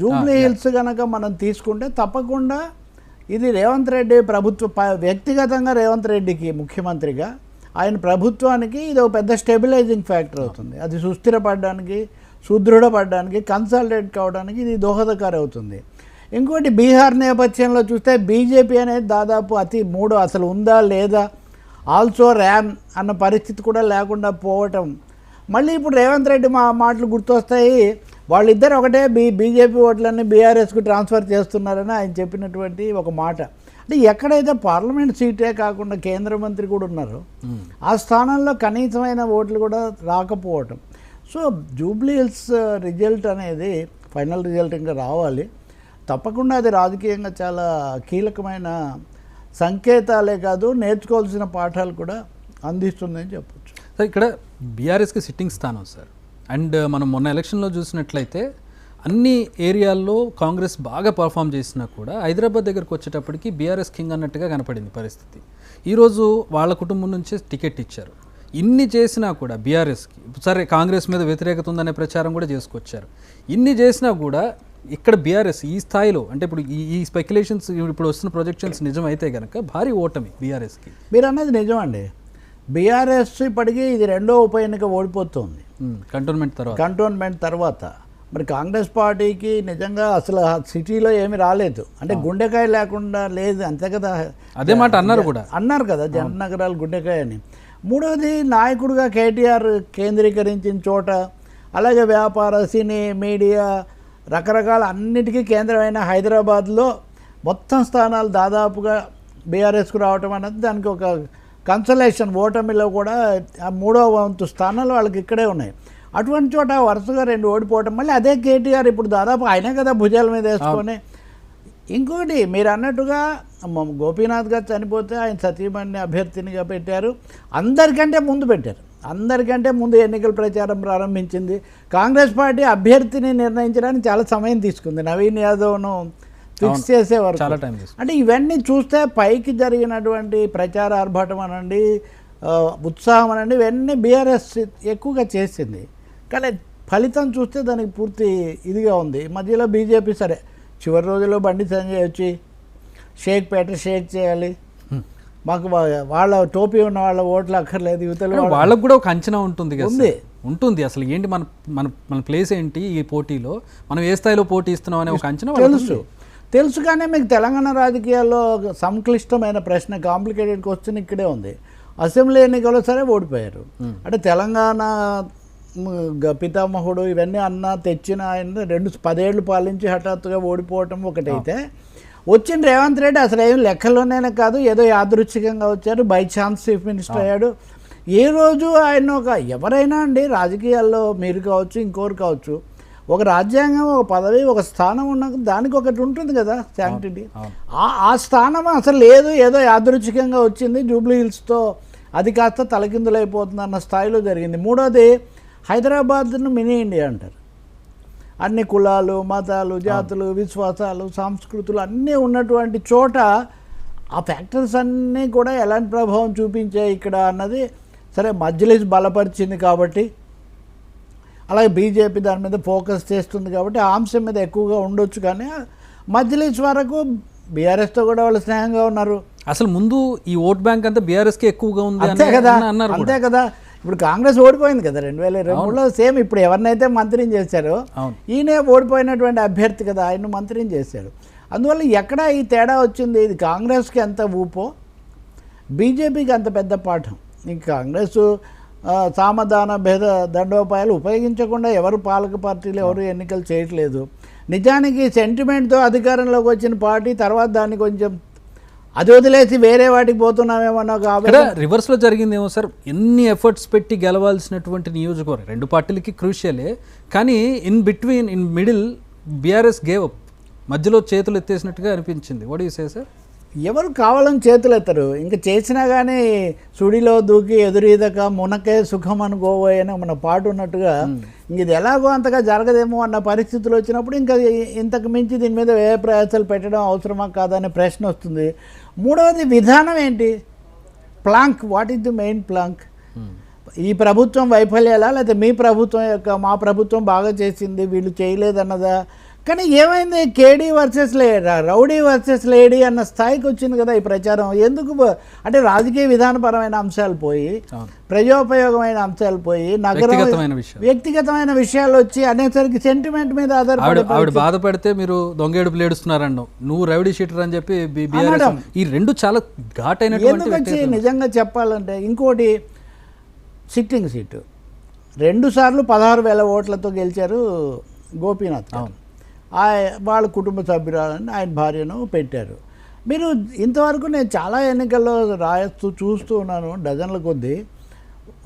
Jubilee hills కనుక మనం తీసుకుంటే తప్పకుండా ఇది రేవంత్ రెడ్డి ప్రభుత్వ వ్యక్తిగతంగా రేవంత్ రెడ్డికి ముఖ్యమంత్రిగా ఆయన ప్రభుత్వానికి ఇది ఒక పెద్ద స్టెబిలైజింగ్ ఫ్యాక్టర్ అవుతుంది. అది సుస్థిరపడడానికి సుదృఢపడడానికి కన్సాలిడేట్ కావడానికి ఇది దోహదకారి అవుతుంది ఇంకోటి బీహార్ నేపథ్యంలో చూస్తే బీజేపీ అనేది దాదాపు అతి మూడు అసలు ఉందా లేదా ఆల్సో ర్యాన్ అన్న పరిస్థితి కూడా లేకుండా పోవటం. మళ్ళీ ఇప్పుడు రేవంత్ రెడ్డి మా మాటలు గుర్తొస్తాయి. వాళ్ళిద్దరు ఒకటే బీ బీజేపీ ఓట్లన్నీ బీఆర్ఎస్కు ట్రాన్స్ఫర్ చేస్తున్నారని ఆయన చెప్పినటువంటి ఒక మాట. అంటే ఎక్కడైతే పార్లమెంట్ సీటే కాకుండా కేంద్ర మంత్రి కూడా ఉన్నారు ఆ స్థానంలో కనీసమైన ఓట్లు కూడా రాకపోవటం. సో జూబ్లీ హిల్స్ రిజల్ట్ అనేది ఫైనల్ రిజల్ట్ ఇంకా రావాలి. తప్పకుండా అది రాజకీయంగా చాలా కీలకమైన సంకేతాలే కాదు నేర్చుకోవాల్సిన పాఠాలు కూడా అందిస్తుందని చెప్పొచ్చు. సార్ ఇక్కడ బీఆర్ఎస్కి సిట్టింగ్ స్థానం సార్. అండ్ మనం మొన్న ఎలక్షన్లో చూసినట్లయితే అన్ని ఏరియాల్లో కాంగ్రెస్ బాగా పర్ఫామ్ చేసినా కూడా హైదరాబాద్ దగ్గరకు వచ్చేటప్పటికి బీఆర్ఎస్ కింగ్ అన్నట్టుగా కనపడింది పరిస్థితి. ఈరోజు వాళ్ళ కుటుంబం నుంచే టికెట్ ఇచ్చారు. ఇన్ని చేసినా కూడా బీఆర్ఎస్కి సరే కాంగ్రెస్ మీద వ్యతిరేకత ఉందనే ప్రచారం కూడా చేసుకొచ్చారు. ఇన్ని చేసినా కూడా ఇక్కడ బీఆర్ఎస్ ఈ స్థాయిలో అంటే ఇప్పుడు ఈ స్పెక్యులేషన్స్ ఇప్పుడు వస్తున్న ప్రొజెక్షన్స్ నిజమైతే కనుక భారీ ఓటమి బీఆర్ఎస్కి. మీరు అన్నది నిజమండి. బీఆర్ఎస్ ఇప్పటికీ ఇది రెండో ఉప ఎన్నిక ఓడిపోతుంది. కంటోన్మెంట్ తర్వాత. కంటోన్మెంట్ తర్వాత. మరి కాంగ్రెస్ పార్టీకి నిజంగా అసలు సిటీలో ఏమీ రాలేదు. అంటే గుండెకాయ లేకుండా లేదు అంతే కదా. అదే మాట అన్నారు కూడా. అన్నారు కదా జన నగరాలు గుండెకాయ అని. మూడవది నాయకుడిగా కేటీఆర్ కేంద్రీకరించిన చోట అలాగే వ్యాపార సినీ మీడియా రకరకాల అన్నిటికీ కేంద్రమైన హైదరాబాద్లో మొత్తం స్థానాలు దాదాపుగా బీఆర్ఎస్కు రావటం అనేది దానికి ఒక కన్సలేషన్ ఓటమిలో కూడా ఆ మూడో వంతు స్థానాలు వాళ్ళకి ఇక్కడే ఉన్నాయి. అటువంటి చోట వరుసగా రెండు ఓడిపోవటం మళ్ళీ అదే కేటీఆర్ ఇప్పుడు దాదాపు ఆయనే కదా భుజాల మీద వేసుకొని. ఇంకోటి మీరు అన్నట్టుగా మ- గోపీనాథ్ గారు చనిపోతే ఆయన సతీమణి అభ్యర్థినిగా పెట్టారు. అందరికంటే ముందు పెట్టారు. అందరికంటే ముందు ఎన్నికల ప్రచారం ప్రారంభించింది. కాంగ్రెస్ పార్టీ అభ్యర్థిని నిర్ణయించడానికి చాలా సమయం తీసుకుంది. నవీన్ యాదవ్ను ఫిక్స్ చేసేవారు చాలా టైం అంటే ఇవన్నీ చూస్తే పైకి జరిగినటువంటి ప్రచార ఆర్భాటం అనండి ఉత్సాహం అనండి ఇవన్నీ బీఆర్ఎస్ ఎక్కువగా చేసింది. కానీ ఫలితం చూస్తే దానికి పూర్తి ఇదిగా ఉంది. మధ్యలో బీజేపీ సరే చివరి రోజుల్లో బండి సంజయ్ వచ్చి షేక్ పేట షేక్ చేయాలి. మాకు వాళ్ళ టోపీ ఉన్న వాళ్ళ ఓట్లు అక్కర్లేదు యువతలు వాళ్ళకు కూడా ఒక అంచనా ఉంటుంది కదా ఉంది. ఉంటుంది. అసలు ఏంటి మన మన మన ప్లేస్ ఏంటి ఈ పోటీలో? మనం ఏ స్థాయిలో పోటీ ఇస్తున్నాం అనే ఒక అంచనా తెలుసు. తెలుసు కానీ మీకు తెలంగాణ రాజకీయాల్లో ఒక సంక్లిష్టమైన ప్రశ్న కాంప్లికేటెడ్ క్వశ్చన్ ఇక్కడే ఉంది. అసెంబ్లీ ఎన్నికల్లో సరే ఓడిపోయారు. అంటే తెలంగాణ పితామహుడు ఇవన్నీ అన్న తెచ్చిన ఆయన రెండు పదేళ్ళు పాలించి హఠాత్తుగా ఓడిపోవటం ఒకటైతే వచ్చిన రేవంత్ రెడ్డి అసలు ఏం లెక్కలోనే కాదు ఏదో యాదృచ్ఛికంగా వచ్చారు. బై ఛాన్స్ చీఫ్ మినిస్టర్ అయ్యాడు. ఏ రోజు ఆయన ఒక ఎవరైనా అండి రాజకీయాల్లో మీరు కావచ్చు ఇంకోరు కావచ్చు ఒక రాజ్యాంగం ఒక పదవి ఒక స్థానం ఉన్నాక దానికి ఒకటి ఉంటుంది కదా శాంక్టిటీ ఆ స్థానం అసలు లేదు ఏదో యాదృచ్ఛికంగా వచ్చింది జూబ్లీ హిల్స్తో అది కాస్త తలకిందులైపోతుంది అన్న స్థాయిలో జరిగింది. మూడోది హైదరాబాద్ను మినీ ఇండియా అంటారు. అన్ని కులాలు మతాలు జాతులు విశ్వాసాలు సంస్కృతులు అన్నీ ఉన్నటువంటి చోట ఆ ఫ్యాక్టర్స్ అన్నీ కూడా ఎలాంటి ప్రభావం చూపించాయి ఇక్కడ అన్నది సరే మజ్లిస్ బలపరిచింది కాబట్టి అలాగే బీజేపీ దాని మీద ఫోకస్ చేస్తుంది కాబట్టి ఆ అంశం మీద ఎక్కువగా ఉండొచ్చు కానీ మజ్లిస్ వరకు బీఆర్ఎస్తో కూడా వాళ్ళు స్నేహంగా ఉన్నారు. అసలు ముందు ఈ ఓట్ బ్యాంక్ అంతా బీఆర్ఎస్కి ఎక్కువగా ఉంది అంతే కదా అన్న- అన్నారు అంతే. కదా. ఇప్పుడు కాంగ్రెస్ ఓడిపోయింది కదా రెండు వేల ఇరవై మూడులో సేమ్ ఇప్పుడు ఎవరినైతే మంత్రిని చేశారో ఈయనే ఓడిపోయినటువంటి అభ్యర్థి కదా ఆయన మంత్రిని చేశాడు. అందువల్ల ఎక్కడ ఈ తేడా వచ్చింది? ఇది కాంగ్రెస్కి ఎంత ఊపో? బీజేపీకి అంత పెద్ద పాఠం. ఇంక కాంగ్రెస్ సామధాన భేద దండోపాయాలు ఉపయోగించకుండా ఎవరు పాలక పార్టీలు ఎవరు ఎన్నికలు చేయట్లేదు. నిజానికి సెంటిమెంట్తో అధికారంలోకి వచ్చిన పార్టీ తర్వాత దాన్ని కొంచెం అది వదిలేసి వేరే వాటికి పోతున్నామేమన్న ఒక ఇక్కడ ఆవేదన. రివర్స్లో జరిగిందేమో సార్ ఎన్ని ఎఫర్ట్స్ పెట్టి గెలవాల్సినటువంటి నియోజకవర్గం రెండు పార్టీలకి క్రూషియలే. కానీ in between in middle BRS gave up మధ్యలో చేతులు ఎత్తేసినట్టుగా అనిపించింది. వాట్ యూ సే సార్ ఎవరు కావాలని చేతులు ఎత్తరు. ఇంకా చేసినా కానీ సుడిలో దూకి ఎదురీదక మునకే సుఖం అనుకోబోయే అని మన పాట ఉన్నట్టుగా ఇంక ఇది ఎలాగో అంతగా జరగదేమో అన్న పరిస్థితులు వచ్చినప్పుడు ఇంకా ఇంతకు మించి దీని మీద ఏ ప్రయాసాలు పెట్టడం అవసరమా కాదా అనే ప్రశ్న వస్తుంది. మూడవది విధానం ఏంటి? Plank. What is the main plank? ఈ ప్రభుత్వం వైఫల్యాలా? లేకపోతే మీ ప్రభుత్వం యొక్క మా ప్రభుత్వం బాగా చేసింది వీళ్ళు చేయలేదన్నదా? కానీ ఏమైంది కేడీ వర్సెస్ లే రౌడీ వర్సెస్ లేడీ అన్న స్థాయికి వచ్చింది కదా ఈ ప్రచారం ఎందుకు అంటే రాజకీయ విధానపరమైన అంశాలు పోయి. ప్రజోపయోగమైన అంశాలు పోయి నగర వ్యక్తిగతమైన విషయాలు. వ్యక్తిగతమైన విషయాలు వచ్చి అనేసరికి సెంటిమెంట్ మీద ఆధారపడి ఆవిడ బాధపడితే మీరు దొంగేడుపులు ఏడుస్తున్నారన్నావు నువ్వు రౌడీ షీటర్ అని చెప్పి. ఈ రెండు చాలా ఘాటైనటువంటి ఎందుకు వచ్చి. నిజంగా చెప్పాలంటే ఇంకోటి సిట్టింగ్ సీటు రెండు సార్లు పదహారు వేల ఓట్లతో గెలిచారు గోపీనాథ్ వాళ్ళ కుటుంబ సభ్యురాలని ఆయన భార్యను పెట్టారు. మీరు ఇంతవరకు నేను చాలా ఎన్నికల్లో రాయస్తూ చూస్తూ ఉన్నాను డజన్ల కొద్దీ.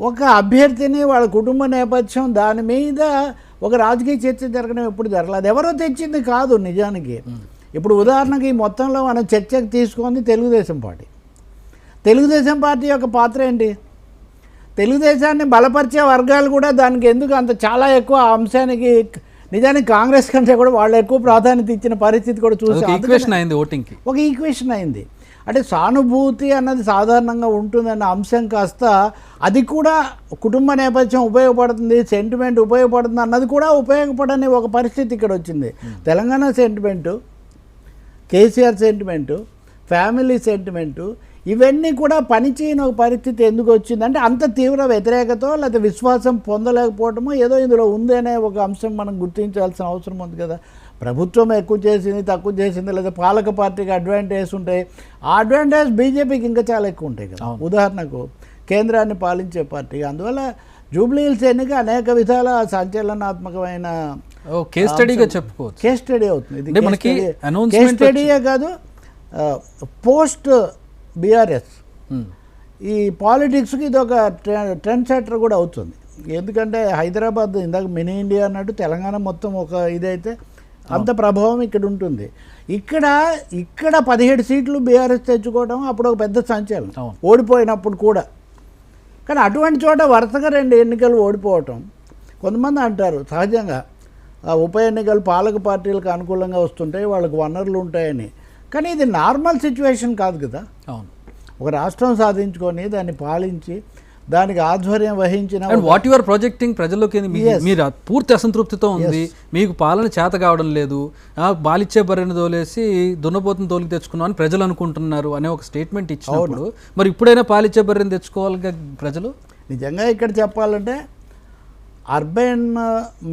ఒక అభ్యర్థిని వాళ్ళ కుటుంబ నేపథ్యం దాని మీద ఒక రాజకీయ చర్చ జరగడం ఎప్పుడు జరగలేదు. అది ఎవరో తెచ్చింది కాదు నిజానికి. ఇప్పుడు ఉదాహరణకి ఈ మొత్తంలో మనం చర్చకు తీసుకుంది తెలుగుదేశం పార్టీ. తెలుగుదేశం పార్టీ యొక్క పాత్ర ఏంటి? తెలుగుదేశాన్ని బలపరిచే వర్గాలు కూడా దానికి ఎందుకు అంత చాలా ఎక్కువ అంశానికి నిజానికి కాంగ్రెస్ కంటే కూడా వాళ్ళు ఎక్కువ ప్రాధాన్యత ఇచ్చిన పరిస్థితి కూడా చూసి ఈక్వేషన్ అయింది ఓటింగ్కి ఒక ఈక్వేషన్ అయింది. అంటే సానుభూతి అన్నది సాధారణంగా ఉంటుందన్న అంశం కాస్త అది కూడా కుటుంబ నేపథ్యం ఉపయోగపడుతుంది సెంటిమెంట్ ఉపయోగపడుతుంది అన్నది కూడా ఉపయోగపడని ఒక పరిస్థితి ఇక్కడ వచ్చింది. Telangana sentiment KCR sentiment family sentiment ఇవన్నీ కూడా పనిచేయని ఒక పరిస్థితి ఎందుకు వచ్చిందంటే అంత తీవ్ర వ్యతిరేకతో లేదా విశ్వాసం పొందలేకపోవటమో ఏదో ఇందులో ఉంది అనే ఒక అంశం మనం గుర్తించాల్సిన అవసరం ఉంది కదా. ప్రభుత్వం ఎక్కువ చేసింది తక్కువ చేసింది లేదా పాలక పార్టీకి అడ్వాంటేజ్ ఉంటాయి. ఆ అడ్వాంటేజ్ బీజేపీకి ఇంకా చాలా ఎక్కువ ఉంటాయి కదా. ఉదాహరణకు కేంద్రాన్ని పాలించే పార్టీ. అందువల్ల జూబ్లీ హిల్స్ ఎన్నిక అనేక విధాల సంచలనాత్మకమైన కేస్ స్టడీగా చెప్పుకోవచ్చు. కేస్ స్టడీ అవుతుంది. ఇది మనకి కేస్ స్టడీయే కాదు పోస్ట్ బీఆర్ఎస్. ఈ పాలిటిక్స్కి ఇది ఒక ట్రెండ్ సెటర్ కూడా అవుతుంది. ఎందుకంటే హైదరాబాద్ ఇందాక మినీ ఇండియా అన్నట్టు తెలంగాణ మొత్తం ఒక ఇదైతే అంత ప్రభావం ఇక్కడ ఉంటుంది. ఇక్కడ ఇక్కడ పదిహేడు సీట్లు బీఆర్ఎస్ తెచ్చుకోవడం అప్పుడు ఒక పెద్ద సంచలనం. ఓడిపోయినప్పుడు కూడా. కానీ అటువంటి చోట వరుసగా రెండు ఎన్నికలు ఓడిపోవటం కొంతమంది అంటారు సహజంగా ఆ ఉప ఎన్నికలు పాలక పార్టీలకు అనుకూలంగా వస్తుంటాయి వాళ్ళకి వనరులు ఉంటాయని. కానీ ఇది నార్మల్ సిచ్యువేషన్ కాదు కదా. అవును. ఒక రాష్ట్రం సాధించుకొని దాన్ని పాలించి దానికి ఆధ్వర్యం వహించిన వాట్ యువర్ ప్రాజెక్టింగ్ ప్రజల్లోకి. మీరు పూర్తి అసంతృప్తితో ఉంది. మీకు పాలన చేత కావడం లేదు. బాలిచ్చే బర్రెని తోలేసి దున్నపోతుని తోలికి తెచ్చుకున్నాం అని ప్రజలు అనుకుంటున్నారు అనే ఒక స్టేట్మెంట్ ఇచ్చినప్పుడు మరి ఇప్పుడైనా పాలిచ్చే బర్రెని తెచ్చుకోవాలి ప్రజలు? నిజంగా ఇక్కడ చెప్పాలంటే అర్బన్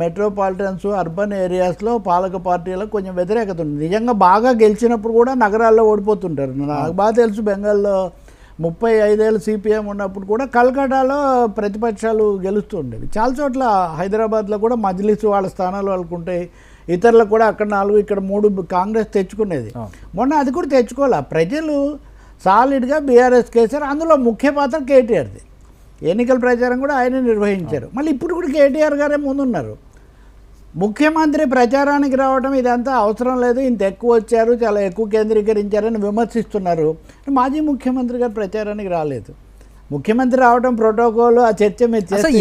మెట్రోపాలిటన్స్ అర్బన్ ఏరియాస్లో పాలక పార్టీలకు కొంచెం వ్యతిరేకత ఉంది. నిజంగా బాగా గెలిచినప్పుడు కూడా నగరాల్లో ఓడిపోతుంటారు. నాకు బాగా తెలుసు బెంగాల్లో ముప్పై ఐదేళ్ళు సిపిఎం ఉన్నప్పుడు కూడా కల్కటాలో ప్రతిపక్షాలు గెలుస్తుండేవి చాలా చోట్ల హైదరాబాద్లో కూడా మజ్లిస్ వాళ్ళ స్థానాలు వాళ్ళకు ఉంటాయి ఇతరులకు కూడా అక్కడ నాలుగు ఇక్కడ మూడు కాంగ్రెస్ తెచ్చుకునేది. మొన్న అది కూడా తెచ్చుకోవాలి? ప్రజలు సాలిడ్గా బీఆర్ఎస్ కేసారు అందులో ముఖ్య పాత్ర కేటీఆర్ది. ఎన్నికల ప్రచారం కూడా ఆయన నిర్వహించారు. మళ్ళీ ఇప్పుడు కూడా కేటీఆర్ గారే ముందున్నారు. ముఖ్యమంత్రి ప్రచారానికి రావడం ఇదంతా అవసరం లేదు. ఇంత ఎక్కువ వచ్చారు చాలా ఎక్కువ కేంద్రీకరించారని విమర్శిస్తున్నారు. మాజీ ముఖ్యమంత్రి గారు ప్రచారానికి రాలేదు. ముఖ్యమంత్రి రావడం ప్రోటోకాల్ ఆ చర్చ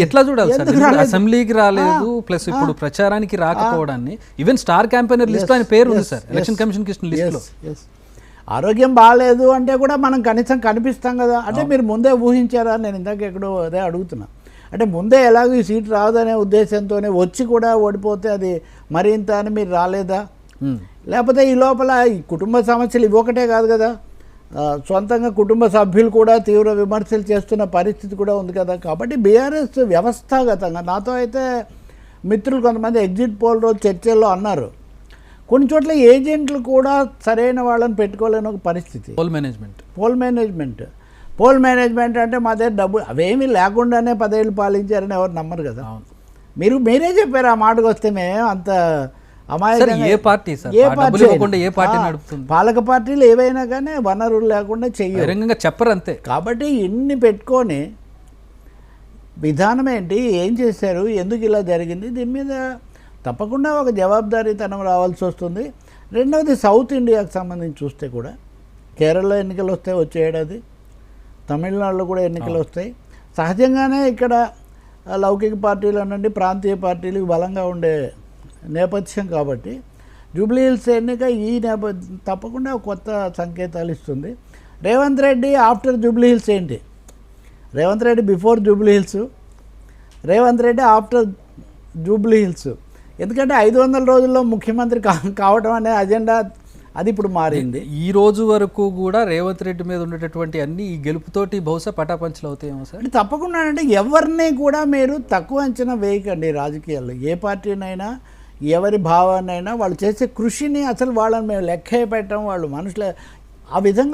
ఎట్లా చూడాలి? అసెంబ్లీకి రాలేదు ప్లస్ ఇప్పుడు ప్రచారానికి రాకపోవడాన్ని. ఈవెన్ స్టార్ క్యాంపెయినర్ లిస్ట్ ఆయన పేరు ఉంది సార్ ఎలక్షన్ కమిషన్ లిస్ట్లో. ఆరోగ్యం బాగాలేదు అంటే కూడా మనం కనీసం కనిపిస్తాం కదా. అంటే మీరు ముందే ఊహించారా? నేను ఇందాక ఎక్కడో అదే అడుగుతున్నా. అంటే ముందే ఎలాగో ఈ సీట్ రాదనే ఉద్దేశంతోనే వచ్చి కూడా ఓడిపోతే అది మరింత అని మీరు రాలేదా. లేకపోతే ఈ లోపల ఈ కుటుంబ సమస్యలు ఇవి ఒకటే కాదు కదా. సొంతంగా కుటుంబ సభ్యులు కూడా తీవ్ర విమర్శలు చేస్తున్న పరిస్థితి కూడా ఉంది కదా. కాబట్టి బీఆర్ఎస్ వ్యవస్థాగతంగా నాతో అయితే మిత్రులు కొంతమంది ఎగ్జిట్ పోల్ రోజు చర్చల్లో అన్నారు. కొన్ని చోట్ల ఏజెంట్లు కూడా సరైన వాళ్ళని పెట్టుకోలేని ఒక పరిస్థితి. Poll management poll management poll management అంటే మా దగ్గర డబ్బు అవేమీ లేకుండానే పదేళ్ళు పాలించారని ఎవరు నమ్మరు కదా. అవును. మీరు మీరే చెప్పారు ఆ మాటకు వస్తే మేము అంత ఏ పార్టీ ఏ పార్టీ ఏ నడుపుతుంది? పాలక పార్టీలు ఏవైనా కానీ వనరులు లేకుండా చెయ్యరు. బహిరంగంగా చెప్పరు అంతే. కాబట్టి ఇన్ని పెట్టుకొని విధానం ఏంటి? ఏం చేశారు? ఎందుకు ఇలా జరిగింది? దీని మీద తప్పకుండా ఒక జవాబుదారీతనం రావాల్సి వస్తుంది. రెండవది సౌత్ ఇండియాకి సంబంధించి చూస్తే కూడా కేరళలో ఎన్నికలు వస్తాయి వచ్చే ఏడాది తమిళనాడులో కూడా ఎన్నికలు వస్తాయి. సహజంగానే ఇక్కడ లౌకిక పార్టీలు అనండి ప్రాంతీయ పార్టీలు బలంగా ఉండే నేపథ్యం కాబట్టి జూబ్లీ హిల్స్ ఎన్నిక ఈ నేప తప్పకుండా కొత్త సంకేతాలు ఇస్తుంది. రేవంత్ రెడ్డి ఆఫ్టర్ జూబ్లీ హిల్స్ ఏంటి? రేవంత్ రెడ్డి బిఫోర్ జూబ్లీ హిల్స్ రేవంత్ రెడ్డి ఆఫ్టర్ జూబ్లీ హిల్స్ ఎందుకంటే ఐదు వందల రోజుల్లో ముఖ్యమంత్రి కా- కావడం అనే అజెండా అది ఇప్పుడు మారింది. ఈ రోజు వరకు కూడా రేవంత్ రెడ్డి మీద ఉండేటటువంటి అన్ని ఈ గెలుపుతోటి బహుశా పటాపంచలు అవుతాయేమో సార్. అంటే తప్పకుండా అంటే ఎవరిని కూడా మీరు తక్కువ అంచనా వేయకండి రాజకీయాల్లో. ఏ పార్టీనైనా ఎవరి భావాన్నైనా వాళ్ళు చేసే కృషిని అసలు వాళ్ళని మేము లెక్క పెట్టడం వాళ్ళు మనుషుల. ఆ విధంగా